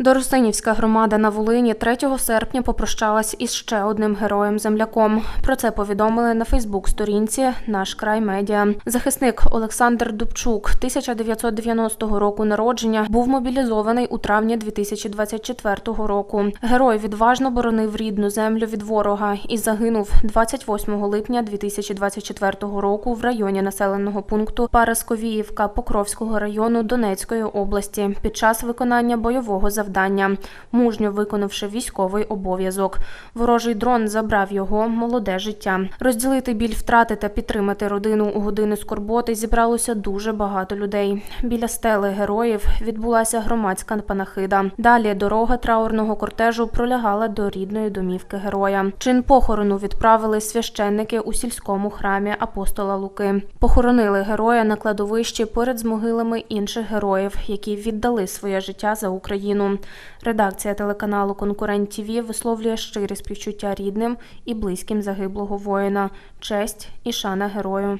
Доростинівська громада на Волині 3 серпня попрощалась із ще одним героєм-земляком. Про це повідомили на Фейсбук-сторінці Наш край медіа. Захисник Олександр Дубчук, 1990 року народження, був мобілізований у травні 2024 року. Герой відважно боронив рідну землю від ворога і загинув 28 липня 2024 року в районі населеного пункту Парасковіївка Покровського району Донецької області під час виконання бойового завдання, мужньо виконавши військовий обов'язок. Ворожий дрон забрав його молоде життя. Розділити біль втрати та підтримати родину у години скорботи зібралося дуже багато людей. Біля стели героїв відбулася громадська панахида. Далі дорога траурного кортежу пролягала до рідної домівки героя. Чин похорону відправили священники у сільському храмі апостола Луки. Похоронили героя на кладовищі поряд з могилами інших героїв, які віддали своє життя за Україну. Редакція телеканалу Конкурент ТІВІ висловлює щирі співчуття рідним і близьким загиблого воїна, честь і шана герою.